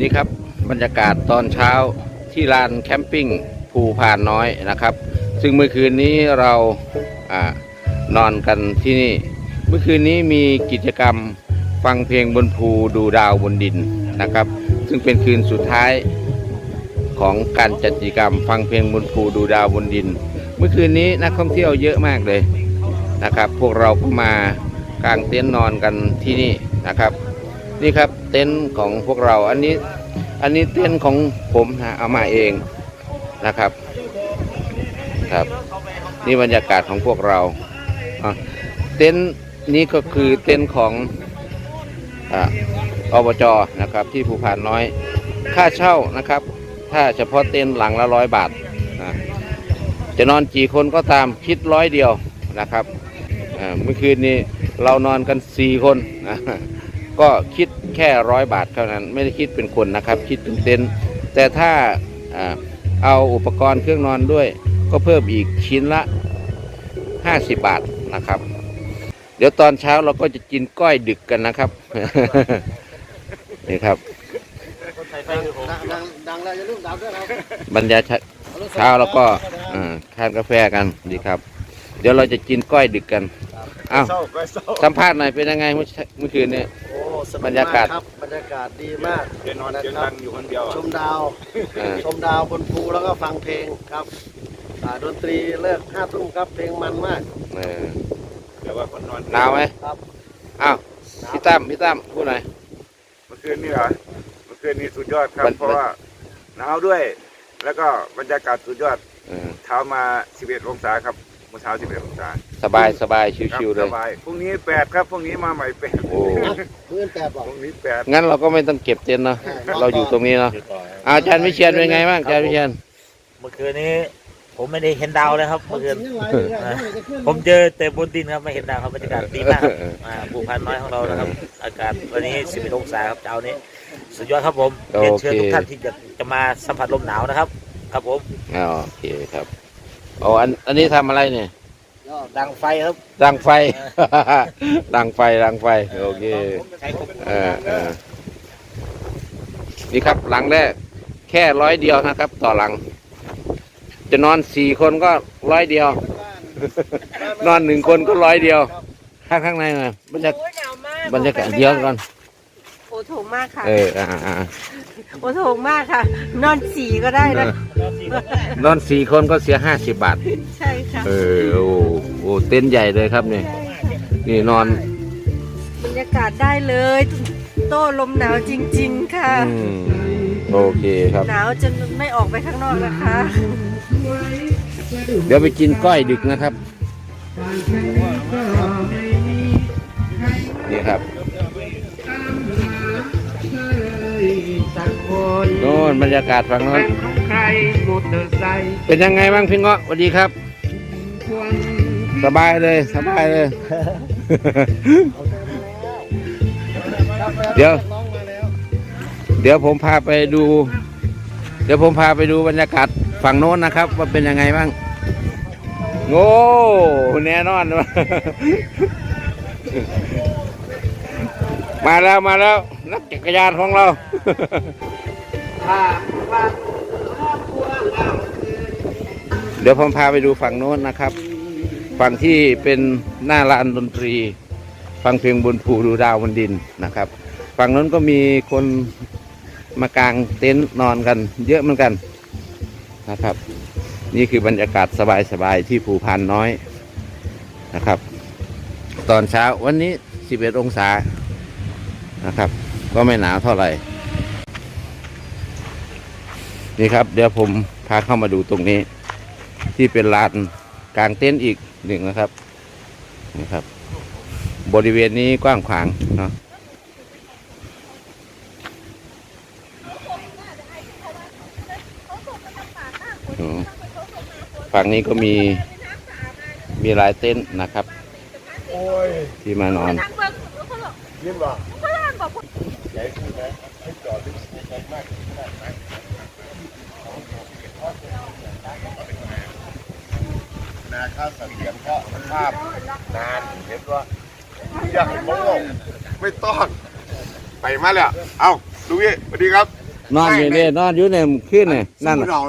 นี่ครับบรรยากาศตอนเช้าที่ลานแคมปิ้งภูพานน้อยนะครับ ซึ่งเมื่อคืนนี้เราอนอนกันที่นี่ เมื่อคืนนี้มีกิจกรรมฟังเพลงบนภูดูดาวบนดินนะครับ ซึ่งเป็นคืนสุดท้ายของการจัดกิจกรรม ฟังเพลงบนภูดูดาวบนดิน เมื่อคืนนี้นักท่องเที่ยวเยอะมากเลยนะครับ พวกเราก็มากางเต็นท์นอนกันที่นี่นะครับ นี่ครับเต็นท์ของพวกเราอันนี้อันนี้เต็นท์ของผมนะเอามาเองนะครับครับ นี่บรรยากาศของพวกเราเต็นท์นี้ก็คือเต็นท์ของอบจนะครับที่ภูพานน้อยค่าเช่านะครับ ถ้าเฉพาะเต็นท์หลังละร้อยบาทนะจะนอนกี่คนก็ตามคิดร้อยเดียวนะครับเมื่อคืนนี้เรานอนกันสี่คนนะ ก็คิดแค่ร้อยบาทเท่านั้น ไม่ได้คิดเป็นคนนะครับ คิดเป็นเต็นท์แต่ถ้าอ่าเอาอุปกรณ์เครื่องนอนด้วย ก็เพิ่มอีกชิ้นละ 50 บาทนะครับ เดี๋ยวตอนเช้าเราก็จะกินก้อยดึกกันนะครับ นี่ครับดังดังดังแล้วอย่าลืมดังด้วยครับบรรยากาศเช้าแล้วก็อ่าทานกาแฟกันดีครับเดี๋ยวเราจะกินก้อยดึกกันอ้าวเศร้าก็เศร้าสัมภาษณ์หน่อยเป็นยังไงเมื่อเมื่อคืนนี้โอ้สนุบรรยากาศมครับบรรยากาศดีมากเดี๋ยวนอนนะเสียงครัดับงอยู่คนเดียวชมดาวอ่าชมดาวบนภูแล้วก็ฟังเพลงครับอ่าดนตรีเลิกห้าทุ่มครับเพลงมันมากเออแต่ว่าคนนอนหนาวไหมครับอ้าวพี่ตั้มพี่ตั้มพูดหน่อยเมื่อคืนนี่เหรอเมื่อคืนนี่สุดยอดครับมันเพราะว่าหนาวด้วย แล้วก็บรรยากาศสุดยอดเออเช้ามา 11 องศาครับเมื่อเช้า11องศาสบายสบายครับชิวๆเลสย บายพรุ่งนี้8ครับพรุ่งนี้มาใหม่8โอ้เพื่อนแปดบอกพรุ่งนี้งั้นเราก็ไม่ต้องเก็บเต็นท์เนาะใช่เราอยู่ตรงนี้เนาะอาอาจารย์วิเชียนเป็นไงบ้างอาจารย์วิเชียนเมื่อคืนนี้ ผมไม่ได้เห็นดาวเลยครับเขาเมื่อคืกินนยังไงเนี่ยเดี๋ยวจะขึ้นผมเจอแต่บนดินครับไม่เห็นดาวครับบรรยากาศดีมากครับอ่าภูพานน้อยของเรานะครับ อากาศวันนี้ 11 องศาครับเช้านี้ สุดยอดครับผมเรียนเชิญทุกท่านที่จะจะมาสัมผัสลมหนาวนะครับ ครับผมอ๋อโอเคครับ อ๋ออันอันนี้ทำอะไรเนี่ยดังไฟครับดังไฟ ดังไฟดังไฟโอเคใช้ครบเออเออนี่ครับหลังแรกแค่ร้อยเดียวนะครับ ต่อหลัง จะนอนสี่คนก็ร้อยเดียว นอนหนึ่งคนก็ร้อยเดียว ข้างข้างในนะบรรยากาศโอ้ยหนาวมากบรรยากาศเยอะก่อน โอ้โถงมากค่ะ เอออ่าอ่า โอ้โถงมากค่ะ นอนสีก็ได้นะนอนสี่คนก็เสียห้าสิบบาท ใช่ค่ะเออโอ้โหเต็นท์ใหญ่เลยครับนี่ นี่นอนบรรยากาศได้เลย โต้ลมหนาวจริง ๆ ค่ะ อืมโอเคครับ หนาวจนไม่ออกไปข้างนอกนะคะ เดี๋ยวไปกินก้อยดึกนะครับ นี่ครับ โน่นบรรยากาศฝั่งโน้นเป็นยังไงบ้างพี่เงาะสวัสดีครับสบายเลยสบายเลย เดี๋ยวน้องมาแล้วเดี๋ยวผมพาไปดู เดี๋ยวผมพาไปดูบรรยากาศฝั่งโน้นนะครับ ว่าเป็นยังไงบ้างโง่แน่นอน มาแล้วมาแล้ว นักจักรยานของเรา เดี๋ยวผมพาไปดูฝั่งโน้นนะครับ ฝั่งที่เป็นหน้าลานดนตรี ฟังเพลงบนภูดูดาวบนดินนะครับ ฝั่งโน้นก็มีคนมากางเต็นท์นอนกัน เยอะเหมือนกันนะครับ นี่คือบรรยากาศสบายๆที่ภูพานน้อยนะครับ ตอนเช้าวันนี้ 11 องศานะครับ ก็ไม่หนาวเท่าไหร่ นี่ครับ เดี๋ยวผมพาเข้ามาดูตรงนี้ ที่เป็นลานกลางเต็นท์อีกหนึ่งนะครับ นี่ครับ บริเวณนี้กว้างขวางเนาะอืมฝั่งนี้ก็มีมีหลายเต็นท์นะครับโอ้ ยที่มานอนยิ้มบ่นาข้าเสถียรเพราะภาพนานเห็นว่าอยากโม้ไม่ต้อง ไปมาแล้ว เอ้าลุงพี่สวัสดีครับนอนอยู่เนี่ยนอนอยู่เนี่ยขึ้นเนี่ยนั่นน่ะมุนเอา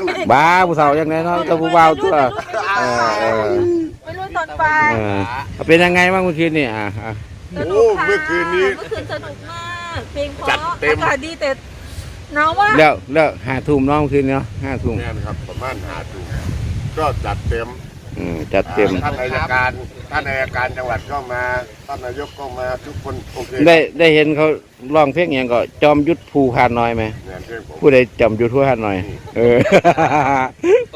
นบ้าผู้สาวยังไงนาะเจ้าผู้บ่าวตัวเออเออไม่รู้ตอนบ่ายเป็นยังไงบ้างเมื่อคืนนี่อะอะสนุโอ้กค่ะเมื่อคืนนี้เมื่อคืนสนุกมาก เพลงเพจัราะดเต็ม อากาศดีแต่หนาวมากแล้วแล้วห้าทุ่มเน้องคืนเนาะห้าทุ่มแน่นครับประมาณหาดูก็จัดเต็มอืมจัดเต็ม ท่านอายการท่านอายการจังหวัดก็มาท่านนายกก็มาทุกคนโอเคได้ได้เห็นเขาร้องเพลงอย่างก็จอมยุทธภูพานน้อยไหมเนี่ยเรื่องผมผู้ใดจำยุทธภูพานน้อย เออ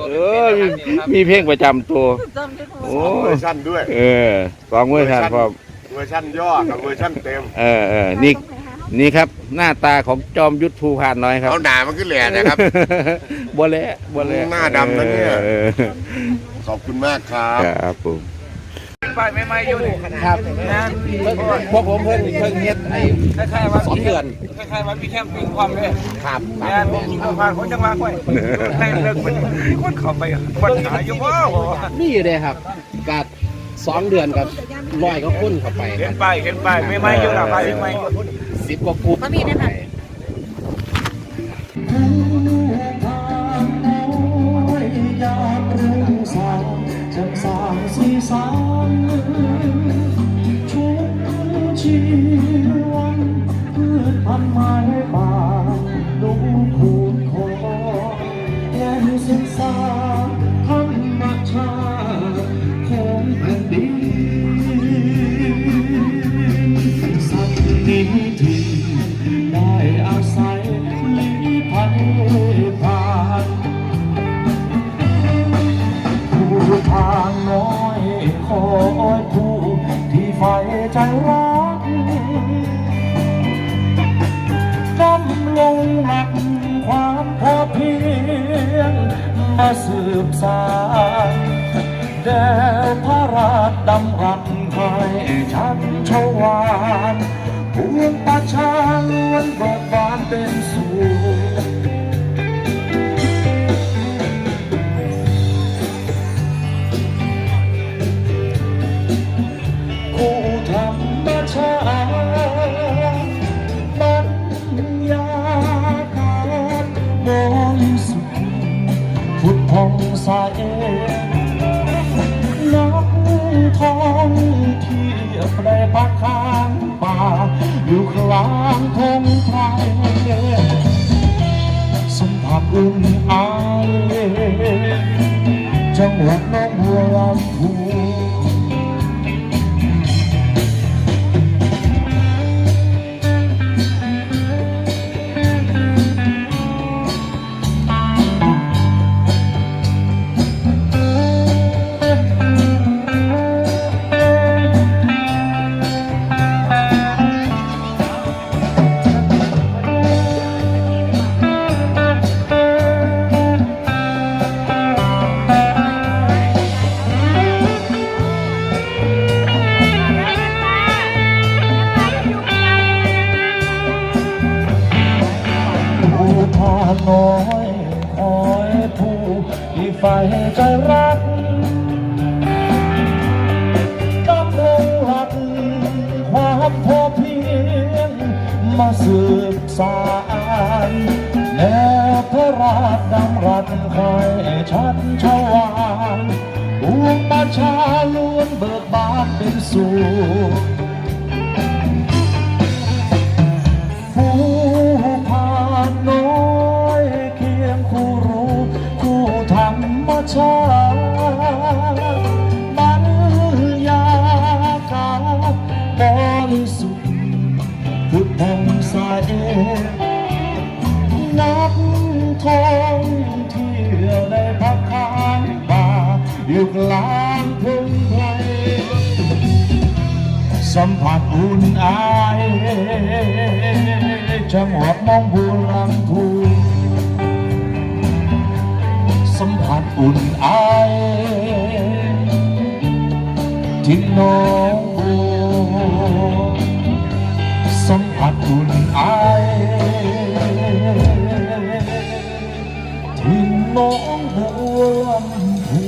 เออมีมีเพลงประจำตัว จำได้หมดโอ้เวอร์ชันด้วยเออสองเวอร์ชันพร้อมเวอร์ชันย่อกับเวอร์ชันเต็ม เออเออนี่ นี่ครับหน้าตาของจอมยุทธภูพานน้อยครับเอาหนามันขึ้นแหล่นะครับ บัวเละบัวเละหน้าดำนะเนี่ย ออขอบคุณมากครับ ครับผมครับพวกผมเพิ่งเพิ่งเฮ็ดไอ้คล้ายๆว่าสองเดือนคล้ายๆว่าพี่แคมปิ้งความเลยครับคงารันบผมผ่านเขาจังหวะค่อยในเรื่องมันมีคนเข้าไปปัญหาอยู่ว่านี่อยู่เลยครับกัดสองเดือนกับร้อยก็คุ้นเข้าไป เห็นไปเห็นไปไม่ไม่อยู่หลับไปไม่ไม่ สิบกว่ากุ๊บมามีได้ไหมชีวันพืชพันธุ์ไม้ป่าดูผูกคอและศึกษาธรรมชาติของแผ่นดิน สานแด่พระราชดำรัสให้ฉันชวานพวงประชาล้วนเบิกบานเป็นสุ อยู่กลางทงไทยสัมผัสอุ่นอายจังหวัดน้องบัวลำพู น้อยคอยผู้ที่ใฝ่ใจรักดำรงหลักความพอเพียงมาสืบสานแนวพระราชดำรัสคอยชัดชวานปวงประชาล้วนเบิกบานเป็นสุข ชาติบรรยากาบริสุทธิ์พุทธองใสนักทองเที่ยวในพักค้างป่าอยู่กลางทุ่งไพรสัมผัสอุ่นอายจังหวัดหน้องบัวลำพู สัมผัสอุ่นไอที่น้องบัวสัมผัสอุ่นไอที่น้องบัวลำพู